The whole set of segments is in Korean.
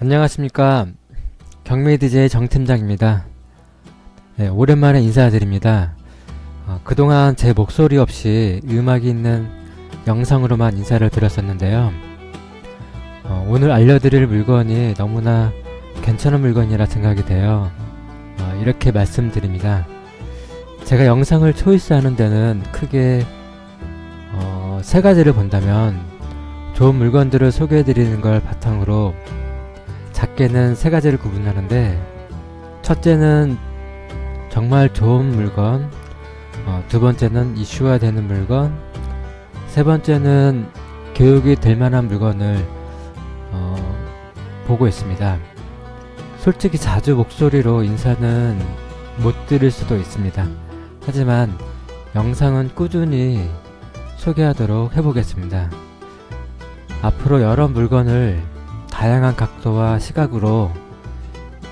안녕하십니까 경매 DJ 정팀장입니다. 네, 오랜만에 인사드립니다. 어, 그동안 제 목소리 없이 음악이 있는 영상으로만 인사를 드렸었는데요. 어, 오늘 알려드릴 물건이 너무나 괜찮은 물건이라 생각이 돼요. 어, 이렇게 말씀드립니다. 제가 영상을 초이스하는 데는 크게 어, 세 가지를 본다면 좋은 물건들을 소개해드리는 걸 바탕으로 작게는 세 가지를 구분하는데 첫째는 정말 좋은 물건 어, 두 번째는 이슈가 되는 물건 세 번째는 교육이 될 만한 물건을 어, 보고 있습니다. 솔직히 자주 목소리로 인사는 못 드릴 수도 있습니다. 하지만 영상은 꾸준히 소개하도록 해보겠습니다. 앞으로 여러 물건을 다양한 각도와 시각으로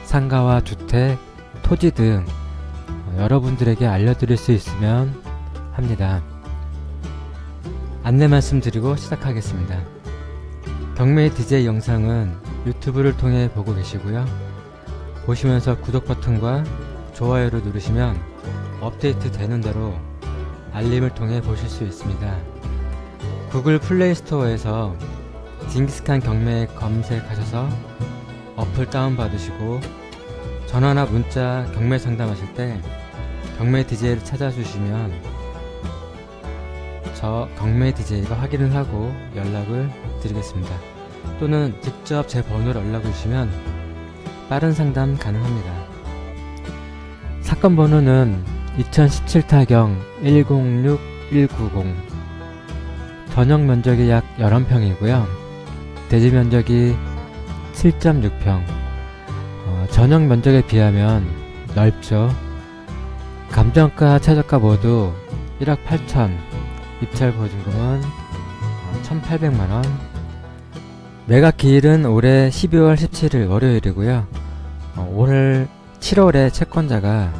상가와 주택, 토지 등 어, 여러분들에게 알려드릴 수 있으면 합니다. 안내 말씀드리고 시작하겠습니다. 경매 DJ 영상은 유튜브를 통해 보고 계시고요. 보시면서 구독 버튼과 좋아요를 누르시면 업데이트 되는 대로 알림을 통해 보실 수 있습니다. 구글 플레이 스토어에서 징기스칸 경매 검색하셔서 어플 다운받으시고 전화나 문자 경매 상담하실 때 경매 DJ를 찾아주시면 저 경매 DJ가 확인을 하고 연락을 드리겠습니다. 또는 직접 제 번호로 연락을 주시면 빠른 상담 가능합니다. 사건 번호는 2017 타경 106190 전용 면적이 약 11평이고요. 대지 면적이 7.6평. 어, 전용 면적에 비하면 넓죠. 감정가, 최저가 모두 1억 8천. 입찰 보증금은 1,800만 원. 매각 기일은 올해 12월 17일 월요일이고요. 어, 올 7월에 채권자가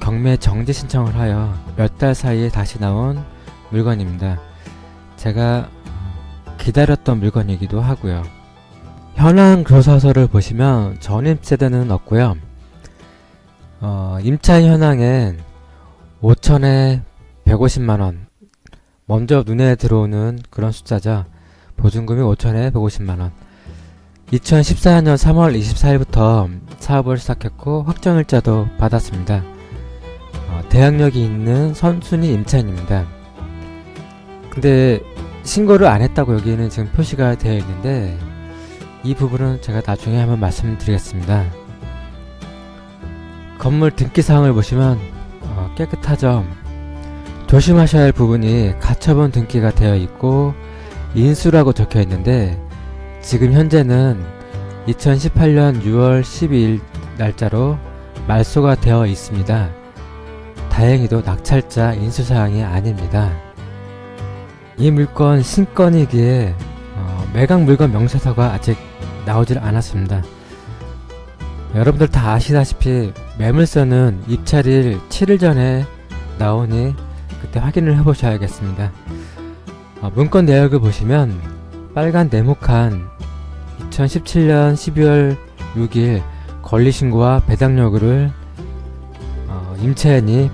경매 정지 신청을 하여 몇 달 사이에 다시 나온 물건입니다. 제가 기다렸던 물건이기도 하고요. 현황 교사서를 보시면 전입 세대는 없고요. 어, 임차 현황엔 5천에 150만 원. 먼저 눈에 들어오는 그런 숫자죠. 보증금이 5천에 150만 원. 2014년 3월 24일부터 사업을 시작했고 확정일자도 받았습니다. 어, 대항력이 있는 선순위 임차인입니다. 근데 신고를 안 했다고 여기는 지금 표시가 되어 있는데 이 부분은 제가 나중에 한번 말씀드리겠습니다. 건물 등기 사항을 보시면 어, 깨끗하죠. 조심하셔야 할 부분이 가처분 등기가 되어 있고 인수라고 적혀 있는데 지금 현재는 2018년 6월 12일 날짜로 말소가 되어 있습니다. 다행히도 낙찰자 인수사항이 아닙니다. 이 물건 신건이기에 어, 매각 물건 명세서가 아직 나오질 않았습니다. 여러분들 다 아시다시피 매물서는 입찰일 7일 전에 나오니 그때 확인을 해보셔야겠습니다. 어, 문건 내역을 보시면 빨간 네모칸 2017년 12월 6일 권리신고와 배당 요구를 어, 임차인이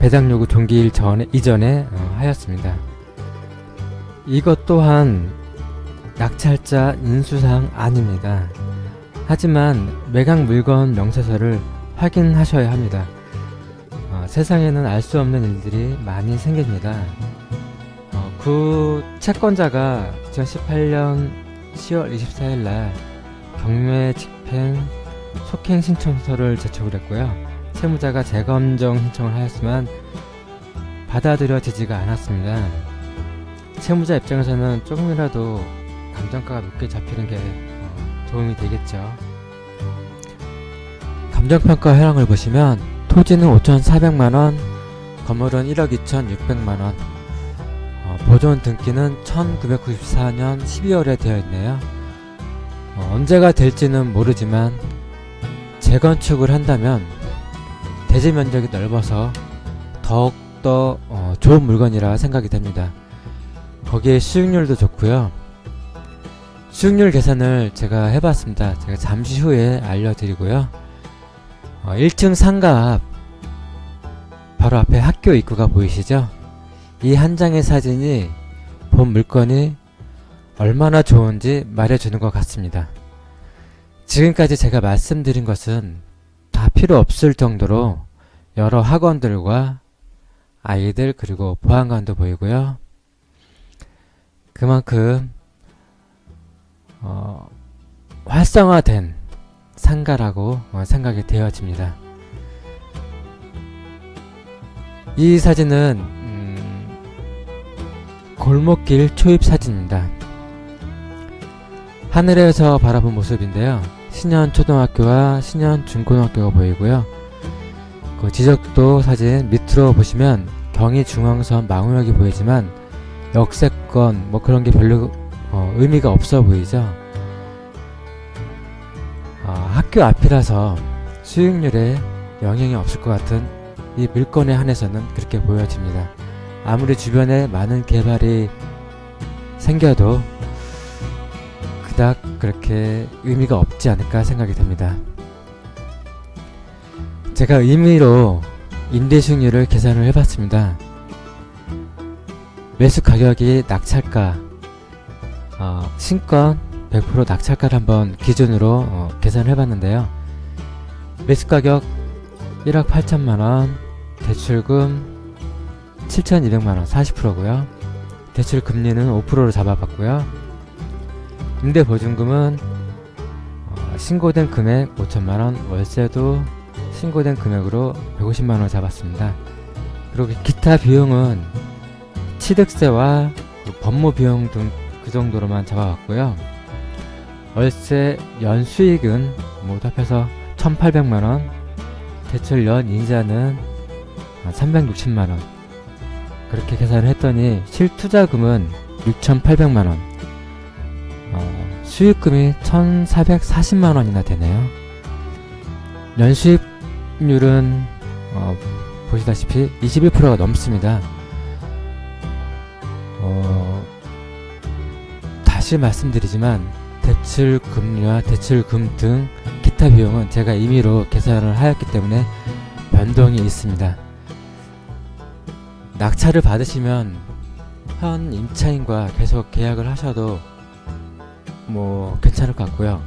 배당 요구 종기일 전에 이전에 어, 하였습니다. 이것 또한 낙찰자 인수사항 아닙니다. 하지만 매각 물건 명세서를 확인하셔야 합니다. 어, 세상에는 알 수 없는 일들이 많이 생깁니다. 어, 그 채권자가 2018년 10월 24일 날 경매 집행 속행 신청서를 제출을 했고요. 채무자가 재검정 신청을 하였지만 받아들여지지가 않았습니다. 채무자 입장에서는 조금이라도 감정가가 높게 잡히는 게 어, 도움이 되겠죠. 감정평가 현황을 보시면 토지는 5,400만원, 건물은 1억 2,600만원, 어, 보존 등기는 1994년 12월에 되어 있네요. 어, 언제가 될지는 모르지만 재건축을 한다면 대지 면적이 넓어서 더욱더 어, 좋은 물건이라 생각이 됩니다. 거기에 수익률도 좋고요. 수익률 계산을 제가 해봤습니다. 제가 잠시 후에 알려드리고요. 어, 1층 상가 앞 바로 앞에 학교 입구가 보이시죠? 이 한 장의 사진이 본 물건이 얼마나 좋은지 말해주는 것 같습니다. 지금까지 제가 말씀드린 것은 다 필요 없을 정도로 여러 학원들과 아이들 그리고 보안관도 보이고요. 그만큼 어, 활성화된 상가라고 어, 생각이 되어집니다. 이 사진은 음, 골목길 초입 사진입니다. 하늘에서 바라본 모습인데요. 신현 초등학교와 신현 중고등학교가 보이고요. 그 지적도 사진 밑으로 보시면 경의 중앙선 망우역이 보이지만 역세 권뭐 그런 게 별로 어, 의미가 없어 보이죠. 아, 학교 앞이라서 수익률에 영향이 없을 것 같은 이 물건에 한해서는 그렇게 보여집니다. 아무리 주변에 많은 개발이 생겨도 그닥 그렇게 의미가 없지 않을까 생각이 됩니다. 제가 의미로 임대 수익률을 계산을 해봤습니다. 매수 가격이 낙찰가, 어, 신권 100% 낙찰가를 한번 기준으로 어, 계산을 해봤는데요. 매수 가격 1억 8천만원, 대출금 7,200만원 40%고요. 대출 금리는 5%로 잡아봤고요. 임대 보증금은 어, 신고된 금액 5천만원, 월세도 신고된 금액으로 150만원 잡았습니다. 그리고 기타 비용은 취득세와 그 법무 비용 등 그 정도로만 잡아왔고요. 월세 연 수익은 모두 합해서 1,800만원, 대출 연 이자는 360만원. 그렇게 계산을 했더니 실투자금은 6,800만원, 어, 수익금이 1,440만원이나 되네요. 연수익률은 어, 보시다시피 21%가 넘습니다. 다시 말씀드리지만 대출 금리와 대출금 등 기타 비용은 제가 임의로 계산을 하였기 때문에 변동이 있습니다. 낙찰을 받으시면 현 임차인과 계속 계약을 하셔도 뭐 괜찮을 것 같고요.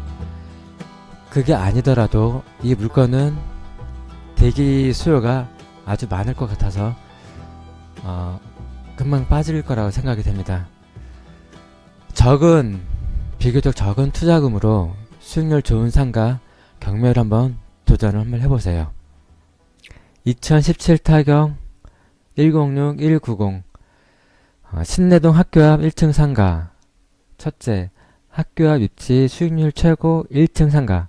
그게 아니더라도 이 물건은 대기 수요가 아주 많을 것 같아서 어, 금방 빠질 거라고 생각이 됩니다. 적은 비교적 적은 투자금으로 수익률 좋은 상가 경매를 한번 도전을 한번 해보세요. 2017 타경 106 190 어, 신내동 학교 앞 1층 상가 첫째 학교 앞 입지 수익률 최고 1층 상가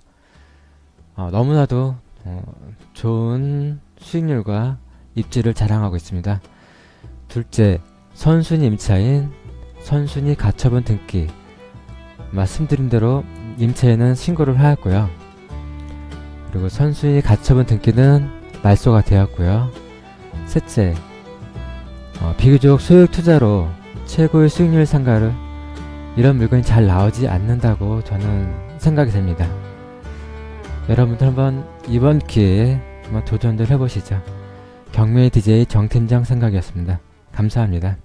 어, 너무나도 어, 좋은 수익률과 입지를 자랑하고 있습니다. 둘째, 선순위 임차인 선순위 가처분 등기 말씀드린 대로 임차인은 신고를 하였고요. 그리고 선순위 가처분 등기는 말소가 되었고요. 셋째, 어, 비교적 소액 투자로 최고의 수익률 상가를 이런 물건이 잘 나오지 않는다고 저는 생각이 됩니다. 여러분들 한번 이번 기회에 한번 도전들 해보시죠. 경매 DJ 정팀장 생각이었습니다. 감사합니다.